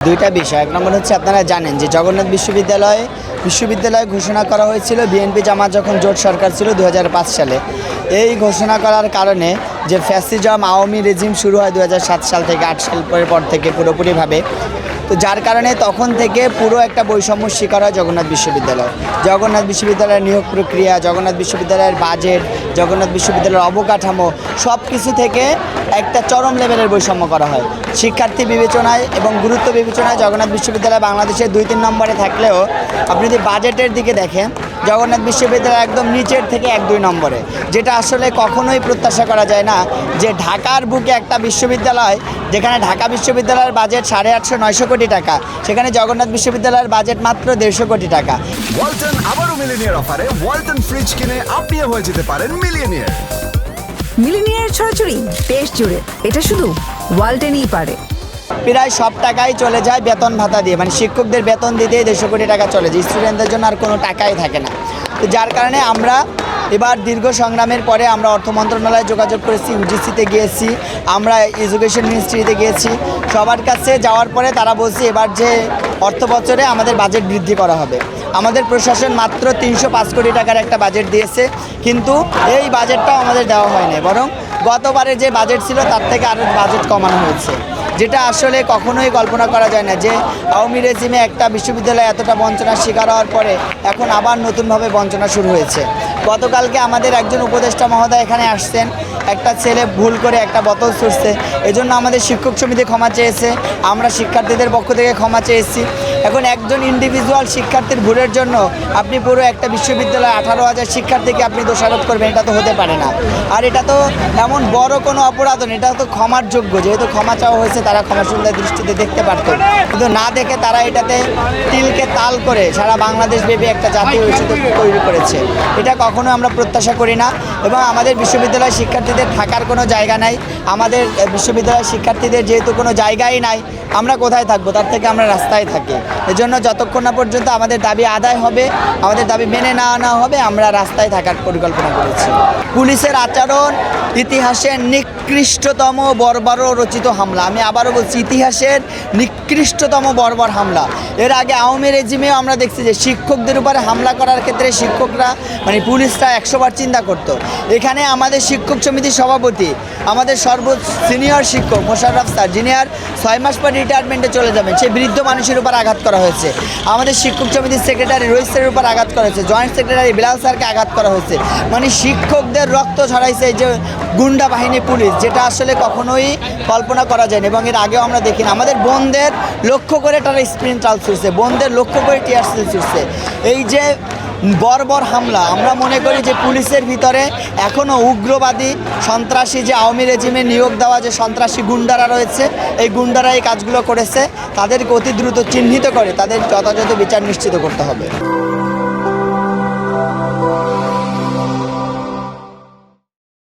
দুইটা বিষয়। এক নম্বর হচ্ছে আপনারা জানেন যে জগন্নাথ বিশ্ববিদ্যালয় বিশ্ববিদ্যালয় ঘোষণা করা হয়েছিল বিএনপি জামাত যখন জোট সরকার ছিল দু হাজার পাঁচ সালে। এই ঘোষণা করার কারণে যে ফ্যাসিজম আওয়ামী রেজিম শুরু হয় দু হাজার সাত সাল থেকে, আট সাল পর থেকে পুরোপুরিভাবে তো যার কারণে তখন থেকে পুরো একটা বৈষম্য শিকার হয় জগন্নাথ বিশ্ববিদ্যালয়। জগন্নাথ বিশ্ববিদ্যালয়ের নিয়োগ প্রক্রিয়া, জগন্নাথ বিশ্ববিদ্যালয়ের বাজেট জগন্নাথ বিশ্ববিদ্যালয়ের অবকাঠামো সব কিছু থেকে একটা চরম লেভেলের বৈষম্য করা হয়। শিক্ষার্থী বিবেচনায় এবং গুরুত্ব বিবেচনায় জগন্নাথ বিশ্ববিদ্যালয় বাংলাদেশের দুই তিন নম্বরে থাকলেও আপনি যদি বাজেটের দিকে দেখেন, জগন্নাথ বিশ্ববিদ্যালয় একদম নিচের থেকে এক দুই নম্বরে, যেটা আসলে কখনোই প্রত্যাশা করা যায় না যে ঢাকার বুকে একটা বিশ্ববিদ্যালয়, যেখানে ঢাকা বিশ্ববিদ্যালয়ের বাজেট সাড়ে আটশো, নয়শো কোটি টাকা। সেখানে জগন্নাথ বিশ্ববিদ্যালয়ের বাজেট মাত্র দেড়শো কোটি টাকা। ওয়ালটন আবারও মিলিনিয়ার অফারে ওয়ালটন ফ্রিজ কিনে আপনিও হয়ে যেতে পারেন মিলিয়নিয়ার মিলিনিয়ার ছড়াছড়ি দেশ জুড়ে এটা শুধু ওয়ালটেনই পারে। প্রায় সব টাকাই চলে যায় বেতন ভাতা দিয়ে মানে শিক্ষকদের বেতন দিতেই দেড়শো কোটি টাকা চলে যায়। স্টুডেন্টদের জন্য আর কোনো টাকাই থাকে না। তো যার কারণে আমরা এবার দীর্ঘ সংগ্রামের পরে আমরা অর্থ মন্ত্রণালয়ে যোগাযোগ করেছি ইউজিসিতে গিয়েছি, আমরা এডুকেশন মিনিস্ট্রিতে গিয়েছি। সবার কাছে যাওয়ার পরে তারা বলছে এবার যে অর্থ বছরে আমাদের বাজেট বৃদ্ধি করা হবে। আমাদের প্রশাসন মাত্র তিনশো পাঁচ কোটি টাকার একটা বাজেট দিয়েছে, কিন্তু এই বাজেটটাও আমাদের দেওয়া হয়নি। বরং গতবারে যে বাজেট ছিল তার থেকে আরও বাজেট কমানো হয়েছে। যেটা আসলে কখনোই কল্পনা করা যায় না যে আওয়ামী রেজিমে একটা বিশ্ববিদ্যালয় এতটা বঞ্চনার শিকার হওয়ার পরে এখন আবার নতুনভাবে বঞ্চনা শুরু হয়েছে। গতকালকে আমাদের একজন উপদেষ্টা মহোদয় এখানে আসছেন। একটা ছেলে ভুল করে একটা বোতল ছুটছে এজন্য আমাদের শিক্ষক সমিতি ক্ষমা চেয়েছে। আমরা শিক্ষার্থীদের পক্ষ থেকে ক্ষমা চেয়েছি। এখন একজন ইন্ডিভিজুয়াল শিক্ষার্থীর ভুলের জন্য আপনি পুরো একটা বিশ্ববিদ্যালয়ে আঠারো হাজার শিক্ষার্থীকে আপনি দোষারোপ করবেন, এটা তো হতে পারে না। আর এটা তো এমন বড় কোনো অপরাধ এটা তো ক্ষমার যোগ্য। যেহেতু ক্ষমা চাওয়া হয়েছে, তারা ক্ষমা সুন্দর দৃষ্টিতে দেখতে পারত। কিন্তু না দেখে তারা এটাতে তিলকে তাল করে সারা বাংলাদেশ ব্যাপী একটা জাতীয় ঐক্য তৈরি করেছে। এটা কখনো আমরা প্রত্যাশা করি না। এবং আমাদের বিশ্ববিদ্যালয় শিক্ষার্থীদের থাকার কোনো জায়গা নাই, আমাদের বিশ্ববিদ্যালয়ের শিক্ষার্থীদের যেহেতু কোনো জায়গাই নাই, আমরা কোথায় থাকব? তার থেকে আমরা রাস্তায় থাকি। এজন্য যতক্ষণ না পর্যন্ত আমাদের দাবি আদায় হবে, আমাদের দাবি মেনে না আনা হবে, আমরা রাস্তায় থাকার পরিকল্পনা করেছি। পুলিশের আচরণ ইতিহাসের নিকৃষ্টতম বর্বর রচিত হামলা। আমি আবারও বলছি, ইতিহাসের নিকৃষ্টতম বর্বর হামলা। এর আগে আওয়ামী রেজিমেও আমরা দেখছি যে শিক্ষকদের উপরে হামলা করার ক্ষেত্রে শিক্ষকরা মানে পুলিশরা একশোবার চিন্তা করত। এখানে আমাদের শিক্ষক সমিতির সভাপতি, আমাদের সর্ব সিনিয়র শিক্ষক মোশাররফ স্যার, যিনি আর ছয় মাস পর রিটায়ারমেন্টে চলে যাবেন। সেই বৃদ্ধ মানুষের উপর আঘাত করা হয়েছে। আমাদের শিক্ষক সমিতির সেক্রেটারি রোহিত স্যারের উপর আঘাত করা হয়েছে। জয়েন্ট সেক্রেটারি বিলাল স্যারকে আঘাত করা হয়েছে। মানে শিক্ষকদের রক্ত ছড়াইছে যে গুন্ডা বাহিনী, পুলিশ, যেটা আসলে কখনোই কল্পনা করা যায়নি এবং এর আগেও আমরা দেখি না আমাদের বোনদের লক্ষ্য করে তারা স্প্রিন ট্রাল ছুটছে বোনদের লক্ষ্য করে টিয়ার সেল ছুটছে এই যে বর্বর হামলা। আমরা মনে করি যে পুলিশের ভিতরে এখনও উগ্রবাদী সন্ত্রাসী যে আওয়ামী রেজিমে নিয়োগ দেওয়া যে সন্ত্রাসী গুন্ডারা রয়েছে, এই গুন্ডারা এই কাজগুলো করেছে, তাদেরকে অতি দ্রুত চিহ্নিত করে তাদের যথাযথ বিচার নিশ্চিত করতে হবে।